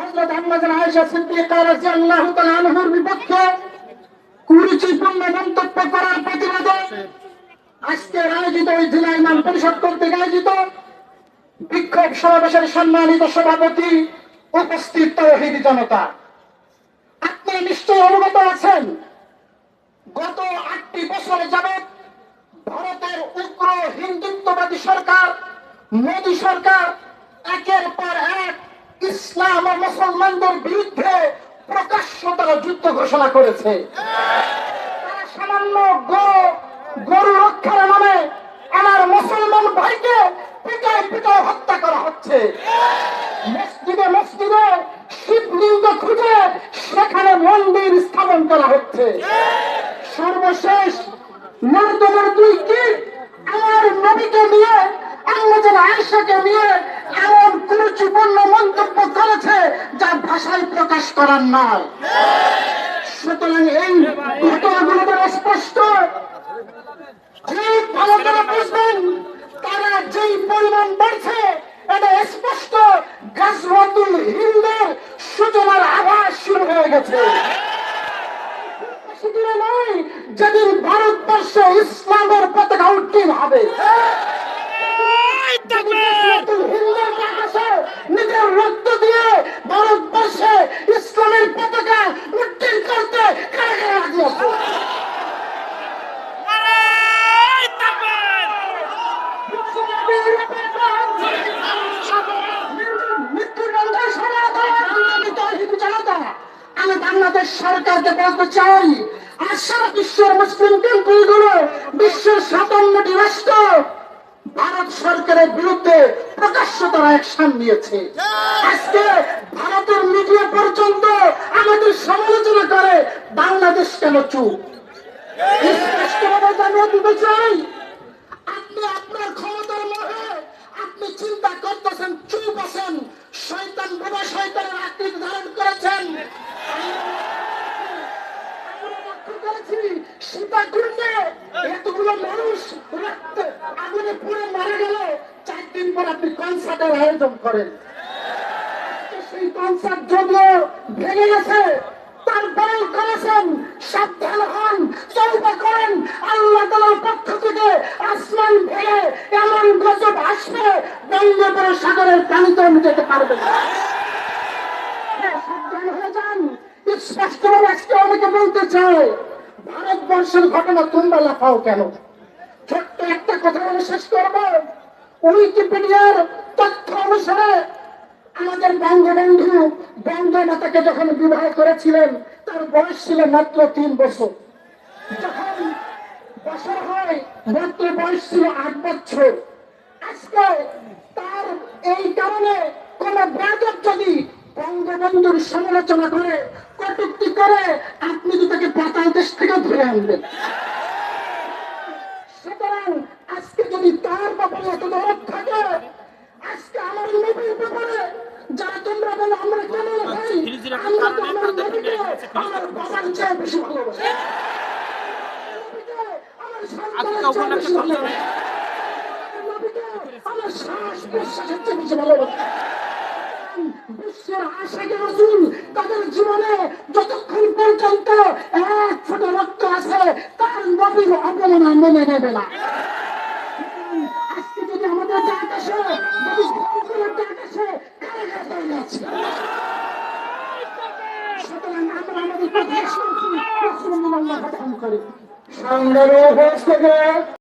হযরত আম্মাজান সম্মানিত সভাপতি উপস্থিত তৌহিদ জনতা। আপনি নিশ্চয় অবগত আছেন। গত আটটি বছরে যাবত ভারতের উগ্র হিন্দুত্ববাদী সরকার, মোদী সরকার একের পর এক ইসলাম ও মুসলমানদের বিরুদ্ধে প্রকাশ্য তারা যুদ্ধ ঘোষণা করেছে। তারা সামান্য গরু রক্ষার নামে আমার মুসলমান ভাইকে পিটায় পিটায় হত্যা করা হচ্ছে। মসজিদে মসজিদে শিবলিঙ্গ খুঁজে সেখানে মন্দির স্থাপন করা হচ্ছে। সর্বশেষ নর্দমার দুই কীট আমার নবীকে নিয়ে আল্লাহ আয়েশাকে নিয়ে এমন কুরুচিপূর্ণ মন্তব্য করেছে যা ভাষায় প্রকাশ করার নয়। সুতরাং এই ঘটনাগুলো স্পষ্ট। তারা যেই পরিমাণ বাড়ছে এটা স্পষ্ট। গাজওয়াতুল হিন্দের সূচনার আভাস শুরু হয়ে গেছে। যেদিন ভারতবর্ষে ইসলামের পতাকা উত্তীর্ণ হবে। নিজের রক্ত দিয়ে ভারতবর্ষে ইসলামের পতাকা উত্তীর্ণ করতে কারা কারা রাজি আমি বাংলাদেশ সরকারকে বলতে চাই আর সারা বিশ্বের মুসলিম কান্ট্রিগুলো বিশ্বের সাতান্নটি রাষ্ট্র ভারত সরকারের বিরুদ্ধে প্রকাশ্য তারা অ্যাকশন নিয়েছে। আজকে ভারতের মিডিয়া পর্যন্ত আমাদের সমালোচনা করে, বাংলাদেশ কেন চুপ? স্পষ্টভাবে জানিয়ে দিতে চাই, আপনি আপনার ক্ষমতার মধ্যে আপনি চিন্তা করতেছেন, চুপ আছেন, শয়তান বোধা শয়তানের আকৃতি ধারণ করেছেন। করেছি, সীতাকুণ্ডে এতগুলো মানুষ রক্তে আপনি কনসার্টের আয়োজন করেন। সেই কনসার্ট যদিও ভেঙে গেছে হয়ে অনেকে বলতে চায়, ভারতবর্ষের ঘটনা তোমরা লাফাও কেন? ছোট্ট একটা কথা বলে শেষ করব। উইকিপিডিয়ার তথ্য অনুসারে আমাদের বঙ্গবন্ধু যখন বিবাহ করেছিলেন, তার বয়স ছিল মাত্র তিন বছর। যখন বছর হয়, মাত্র বয়স ছিল আট বছর। আজকে তার এই কারণে কোন ব্যাজক যদি বঙ্গবন্ধুর সমালোচনা করে, কটুক্তি করে, আপনি তো তাকে পাতাল দেশ থেকে ধরে আনবেন? সুতরাং আজকে যদি তার ব্যাপারে এত দরদ থাকে আজকে আমার নবীর ব্যাপারে যারা তোমরা বলো আমরা কেন ভাই আমরা তো আমার নবীকে তাদের জীবনে যতক্ষণ পর্যন্ত এক ফোঁটা রক্ত আছে তার নবীর অবমাননা মেনে নেবে না আজকে যদি আমাদের ডাক আসে যদি কারা কারা সুতরাং আমরা আমাদের কথা শুনছি রসুল্লাহ কথা করি সংগ্রামে উপস্থিত।